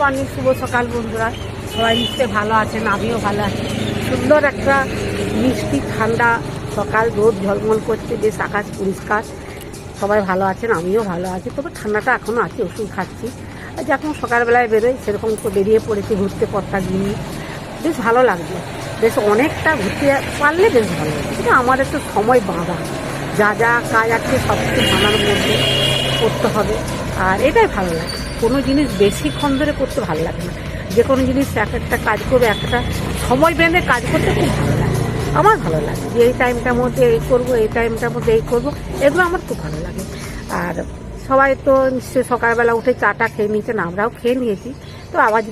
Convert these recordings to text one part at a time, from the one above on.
Morning শুভ সকাল বন্ধুরা। সবাই নিশ্চয়ই ভালো আছেন, আমিও ভালো আছি। সুন্দর একটা মিষ্টি, ঠান্ডা সকাল, রোদ ঝলমল করছে, বেশ আকাশ পরিষ্কার। সবাই ভালো আছেন, আমিও ভালো আছি। তবে ঠান্ডাটা এখনও আছে, ওষুধ খাচ্ছি। আর যখন সকালবেলায় বেরোই, সেরকম তো বেরিয়ে পড়েছি, ঘুরতে পড়তা গিয়ে বেশ ভালো লাগছে বেশ অনেকটা ঘুরতে পারলে বেশ ভালো কিন্তু আমাদের তো সময় বাঁধা। যা যা কাজ আছে, সব কিছু বানার মধ্যে করতে হবে। আর এটাই ভালো লাগে। জিনিস বেশিক্ষণ ধরে করতে ভালো লাগে না। যে কোনো জিনিস এক একটা কাজ করবে একটা সময় বেঁধে কাজ করতে খুব ভালো লাগে। আমার ভালো লাগে যে এই টাইমটার মধ্যে এই করব, এই টাইমটার মধ্যে এই করব, এগুলো আমার খুব ভালো লাগে। আর সবাই তো নিশ্চয়ই সকালবেলা উঠে চাটা খেয়ে নিয়েছেন আমরাও খেয়ে নিয়েছি। তো আবার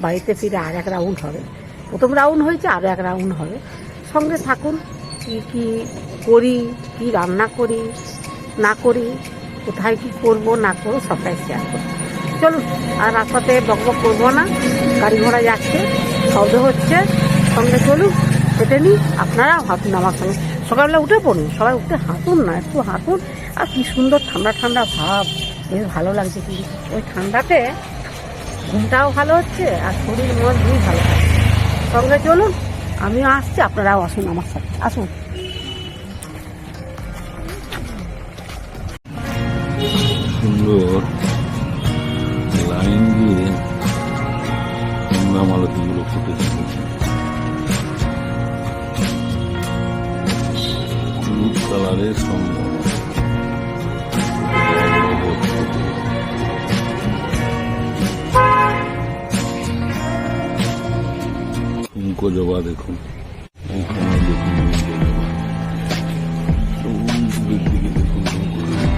বাড়িতে ফিরে আর এক রাউন্ড হবে। প্রথম রাউন্ড হয়েছে আরও এক রাউন্ড হবে। সঙ্গে থাকুন, কী কী করি, কী রান্না করি, না করি, কোথায় কী করব, না করব, সবটাই শেয়ার করব। চলুন আর রাস্তাতে বকবক করব না। গাড়ি ঘোড়া যাচ্ছে শব্দ হচ্ছে, সঙ্গে চলুন, হেঁটে নিই। আপনারা হাঁটুন আমার সঙ্গে। সকালবেলা উঠে পড়ুন, সবাই উঠে হাঁটুন না, একটু হাঁটুন। আর কি সুন্দর ঠান্ডা ঠান্ডা ভাব, বেশ ভালো লাগছে কিন্তু। ওই ঠান্ডাতে ঘুমটাও ভালো হচ্ছে, আর শরীর মন দুই ভালো থাকছে সঙ্গে চলুন, আমিও আসছি, আপনারাও আসুন আমার সাথে আসুন। সুন্দর। দূরের দিকে দেখুন ফুলকো জবা।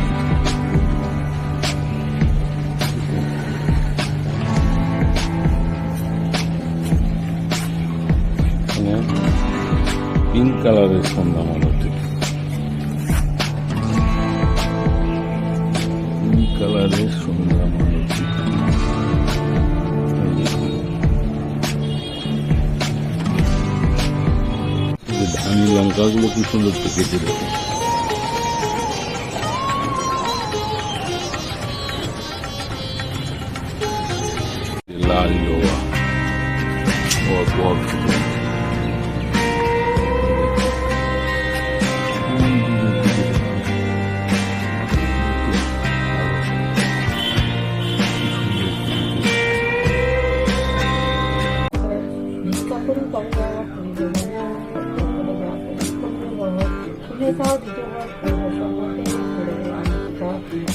পিঙ্ক কালারের সন্ধ্যা লঙ্কাগুলো কি সুন্দর পেকেছে দেখুন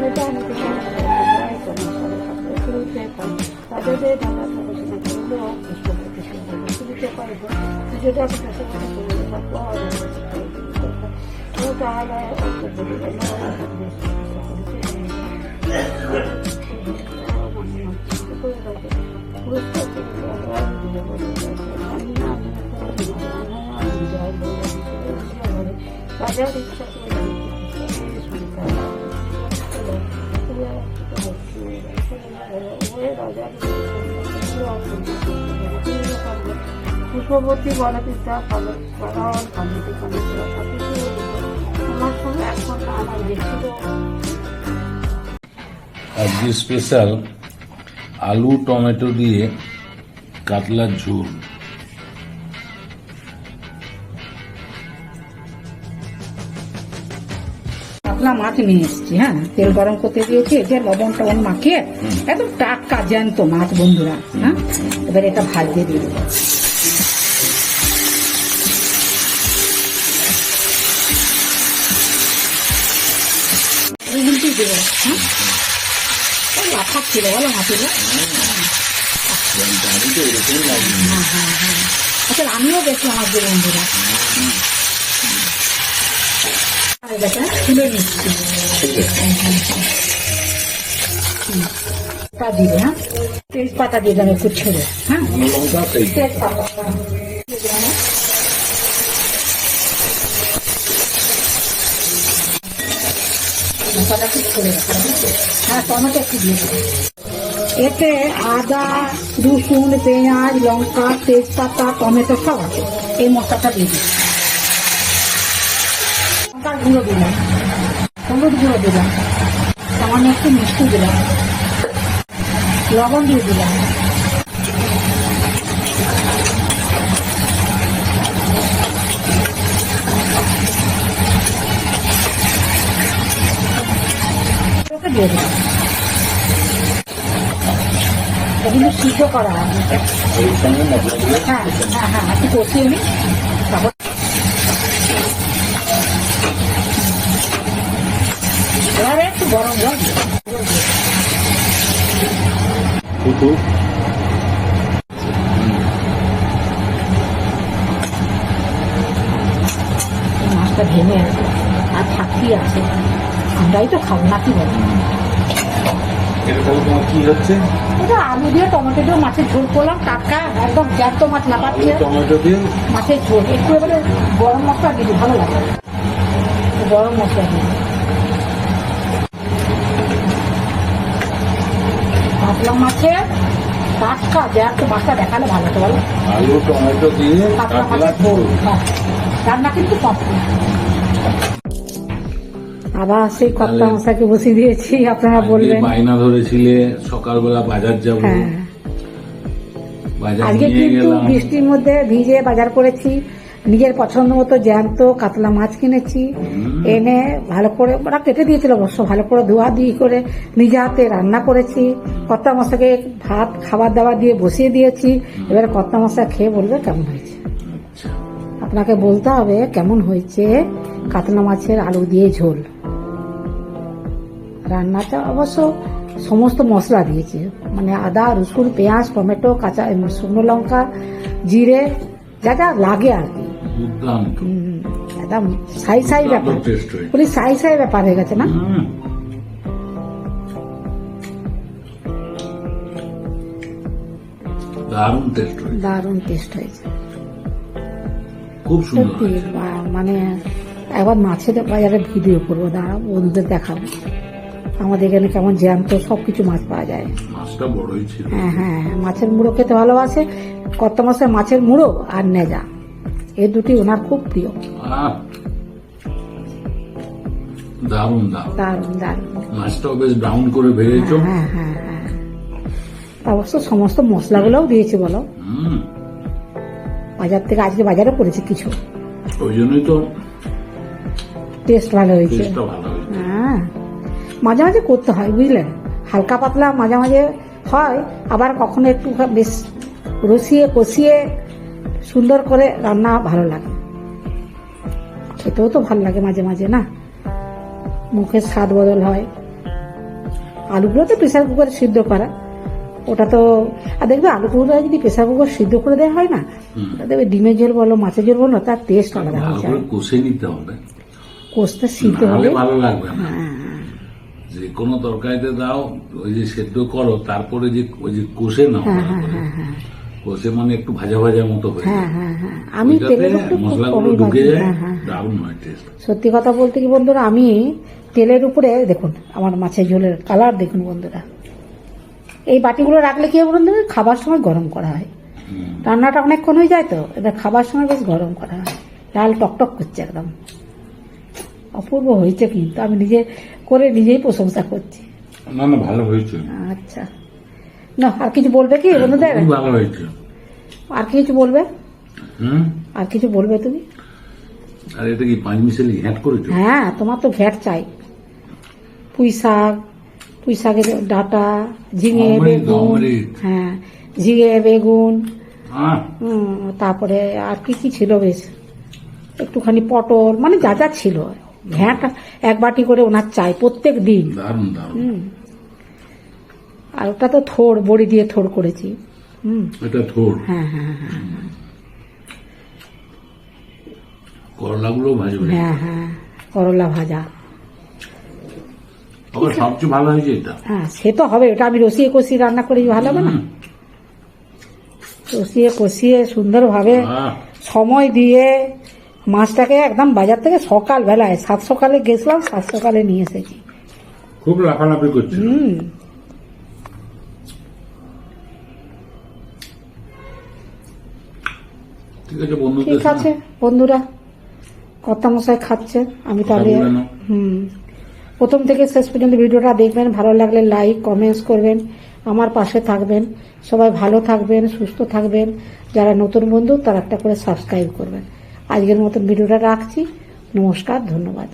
অবশ্যই সাত শুনে তো আমি তাদের ঢাকা গবেষণা করলেও পুষ্পপতি শুনতে পারব যেটা কাছে ও তাহলে বাজার ইচ্ছা পুষ্পবতী বনপিতা এখন আজকে স্পেশাল আলু টমেটো দিয়ে কাতলার ঝোল। কাতলা মাছ নিয়ে এসেছি হ্যাঁ? তেল গরম করতে দিয়েছি এই যে লবণ টবণ মাখিয়ে একদম টাটকা জ্যান্ত মাছ বন্ধুরা হ্যাঁ? এবার এটা ভাজতে দিয়ে দেবো। দেবো হ্যাঁ? লাফাচ্ছিল বলো হ্যাঁ হ্যাঁ হ্যাঁ। আসলে আমিও দেখলাম আজকে বন্ধুরা। নিচ্ছি। হ্যাঁ, তেজপাতা দিয়ে দেবে একটু ছেড়ে হ্যাঁ? তেজপাতা হ্যাঁ। হ্যাঁ? টমেটো এতে আদা রসুন পেঁয়াজ লঙ্কা তেজপাতা টমেটো সব আছে। এই মশলাটা দিয়ে দিই লঙ্কার গুঁড়ো দিলাম। হলুদ গুঁড়ো দিলাম। সামান্য একটু মিষ্টি দিলাম। লবণ দিয়ে দিলাম। দিয়ে দিলাম। এগুলো সিদ্ধ করা মশলাগুলো হ্যাঁ হ্যাঁ হ্যাঁ একটু কষিয়ে নিই তারপর এবারে একটু গরম এই মাছটা ভেঙে আছে আর থাকি আছে। আমরাই তো খাব না কি বলো এটা আলু দিয়ে টমেটো দিয়ে মাছের ঝোল করলাম টাটকা একদম জ্যান্ত মাছ লাপাচ্ছে টমেটো দিয়ে? মাছের ঝোল একটু এবারে গরম মশলা দিদি ভালো লাগে। গরম মশলা দিদি কাতলা মাছের টাটকা জ্যান্ত মাছটা দেখালে ভালো তো বলো। আলু টমেটো দিয়ে কাতলা কাতলা মাছের ঝোল ঝোল হ্যাঁ। রান্না কিন্তু আবার সেই কর্তা মশাকে বসিয়ে দিয়েছি আপনারা বলবেন। আজকে ধরেছিলে সকালবেলা বাজার যাব। হ্যাঁ। বাজার আজকে কিন্তু বৃষ্টির মধ্যে ভিজে বাজার করেছি। নিজের পছন্দ মতো জ্যান্ত কাতলা মাছ কিনেছি। এনে ভালো করে ওরা কেটে দিয়েছিল অবশ্য ভালো করে ধোয়া দিয়ে করে নিজে হাতে রান্না করেছি। কর্তা মশাকে ভাত খাবার দাবার দিয়ে বসিয়ে দিয়েছি। এবারে কর্তা মশা খেয়ে বলবে কেমন হয়েছে। আচ্ছা। আপনাকে বলতে হবে কেমন হয়েছে কাতলা মাছের আলু দিয়ে ঝোল। রান্নাটা অবশ্য সমস্ত মশলা দিয়েছি। মানে আদা রসুন পেঁয়াজ টমেটো কাঁচা শুকনো লঙ্কা জিরে যা যা লাগে আর কি। একদম সাই সাই ব্যাপার। বলি সাই সাই ব্যাপার হয়ে গেছে না? দারুণ টেস্ট হয়েছে। দারুণ টেস্ট হয়েছে। খুব সুন্দর মানে একবার মাছের বাজারে ভিডিও করব দাঁড়া বন্ধুদের দেখাবো। আমাদের এখানে কেমন জ্যান্ত সব কিছু মাছ পাওয়া যায়। মাছটা বড়ই ছিল। হ্যাঁ হ্যাঁ মাছের মুড়ো খেতে ভালোবাসে কত মাসে মাছের মুড়ো আর নেজা। এই দুটি ওনার খুব প্রিয়। দারুণ দারুণ। দারুণ মাছটাও বেশ ব্রাউন করে ভেজেছো। হ্যাঁ হ্যাঁ হ্যাঁ অবশ্য সমস্ত মশলাগুলোও দিয়েছি বলো। বাজার থেকে আজকে বাজারে করেছি কিছু। ওই জন্যই তো টেস্ট ভালো হয়েছে। হ্যাঁ। মাঝে মাঝে করতে হয় বুঝলে? হালকা পাতলা মাঝে মাঝে হয় আবার কখনো একটু বেশ রসিয়ে কষিয়ে সুন্দর করে রান্না ভালো লাগে। খেতেও তো ভালো লাগে মাঝে মাঝে না? মুখের স্বাদ বদল হয়। আলুগুলো তো প্রেশার কুকারে সিদ্ধ করা। ওটা তো আর দেখবে আলুগুলো যদি প্রেশার কুকার সিদ্ধ করে দেওয়া হয় না দেখবে ডিমের ঝোল বলো মাছের ঝোল বলো তার টেস্ট আলাদা হয়ে যায়। কষে নিতে হবে। কষতে সিদ্ধ হলে ভালো লাগবে হ্যাঁ। যে কোনো তরকারিতে দাও ওই যে সেদ্ধ করো তারপরে যে ওই যে কষে নাও কষে মানে একটু ভাজা ভাজা মতো হয়ে হ্যাঁ যায়। হ্যাঁ হ্যাঁ। আমি তেলের উপরে মশলাগুলো ঢুকে যায় দারুণ হয় টেস্ট সত্যি কথা বলতে কি বন্ধুরা আমি তেলের উপরে দেখুন আমার মাছের ঝোলের কালার দেখুন বন্ধুরা। এই বাটিগুলো রাখলে কি হবে বন্ধুরা? খাবার সময় গরম করা হয়। রান্নাটা অনেকক্ষণ হয়ে যায় তো এবার খাবার সময় বেশ গরম করা হয়। লাল টকটক করছে একদম। অপূর্ব হয়েছে কিন্তু আমি নিজে করে নিজেই প্রশংসা করছি। না না ভালো হয়েছে। আচ্ছা। না আর কিছু বলবে কি? বন্ধুদের ভালো হয়েছে। আর কিছু বলবে? হুম? আর কিছু বলবে তুমি? আর এটা কি পাঁচ মিশালি হ্যাট করেছ? হ্যাঁ তোমার তো ঘ্যাট চাই। পুঁই শাক পুঁই শাকের ডাটা ঝিঙে বেগুন। হ্যাঁ ঝিঙে বেগুন। হ্যাঁ তারপরে আর কি কি ছিল বেশ? একটুখানি পটল মানে যা যা ছিল। ঘ্যাট এক বাটি করে ওনার চাই প্রত্যেক দিন। দারুণ দারুণ। হুম। আর ওটা তো থোড় বড়ি দিয়ে থোড় করেছি। হুম। এটা থোড়? হ্যাঁ হ্যাঁ হ্যাঁ করলাগুলো ভাজবে হ্যাঁ হ্যাঁ করলা ভাজা। তবে সবচেয়ে ভালো হয়েছে এটা। হ্যাঁ সে তো হবে ওটা আমি রসিয়ে কষিয়ে রান্না করি ভালো হবে না। রসিয়ে কষিয়ে সুন্দরভাবে সময় দিয়ে মাছটাকে একদম বাজার থেকে সকাল বেলায় সাত সকালে গেছিলাম সাত সকালে নিয়ে এসেছি। খুব লাফালাফি করছে হুম। ঠিক আছে বন্ধুরা কর্তা মশাই খাচ্ছে আমি তাহলে হুম। প্রথম থেকে শেষ পর্যন্ত ভিডিওটা দেখবেন ভালো লাগলে লাইক কমেন্টস করবেন আমার পাশে থাকবেন সবাই ভালো থাকবেন সুস্থ থাকবেন যারা নতুন বন্ধু তারা একটা করে সাবস্ক্রাইব করবেন। আজকের মতন ভিডিওটা রাখছি নমস্কার ধন্যবাদ।